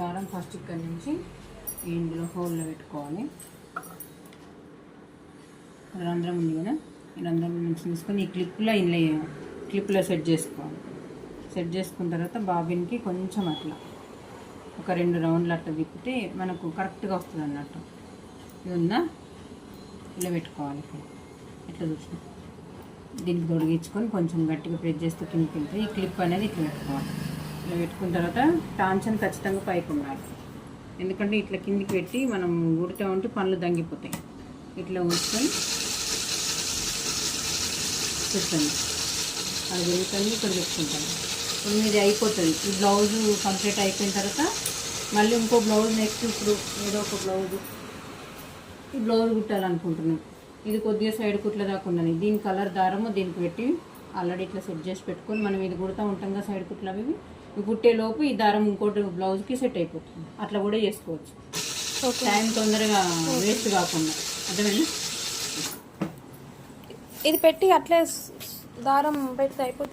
దారం ఫస్ట్ ఇక్కడ నుంచి ఇందులో హోల్లో పెట్టుకోవాలి. రంధ్రం ఉంది కదా ఈ రంధ్రం నుంచి తీసుకొని ఈ క్లిప్లో ఇందులో క్లిప్లో సెట్ చేసుకోవాలి. సెట్ చేసుకున్న తర్వాత బాబిన్కి కొంచెం అట్లా ఒక రెండు రౌండ్లు అట్లా తిప్పితే మనకు కరెక్ట్గా వస్తుంది అన్నట్టు. ఇది ఉందా? ఇలా పెట్టుకోవాలి ఇట్లా చూసిన. దీనికి తొడిగించుకొని కొంచెం గట్టిగా ప్రెస్ చేస్తూ కిందకి వెళ్తే ఈ క్లిప్ అనేది ఇట్లా పెట్టుకోవాలి. ఇట్లా పెట్టుకున్న తర్వాత టాన్షన్ ఖచ్చితంగా పైకి ఉండాలి. ఎందుకంటే ఇట్లా కిందికి పెట్టి మనం ఉడితే ఉంటే పనులు దంగిపోతాయి. ఇట్లా ఉంచుకొని చూస్తుంది అది వెళ్తుంది ఇక్కడ పెట్టుకుంటాను. ఇప్పుడు మీది అయిపోతుంది. ఈ బ్లౌజ్ కంప్లీట్ అయిపోయిన తర్వాత మళ్ళీ ఇంకో బ్లౌజ్ నెక్స్ట్ ఇప్పుడు ఏదో ఒక బ్లౌజ్. ఈ బ్లౌజ్ కుట్టాలనుకుంటున్నాం ఇది కొద్దిగా సైడ్ కుట్ల దాకా ఉన్నది దీని కలర్ దారము దీనికి పెట్టి ఆల్రెడీ ఇట్లా సెట్ చేసి పెట్టుకొని మనం ఇది కుడతా ఉంటాం కదా సైడ్ కుట్లు అవి ఇవి కుట్టే లోపు ఈ దారం ఇంకోటి బ్లౌజ్కి సెట్ అయిపోతుంది. అట్లా కూడా చేసుకోవచ్చు. టైం తొందరగా వేస్ట్ కాకుండా. అర్థమైంది? ఇది పెట్టి అట్లే దారం పెడితే అయిపోతుంది.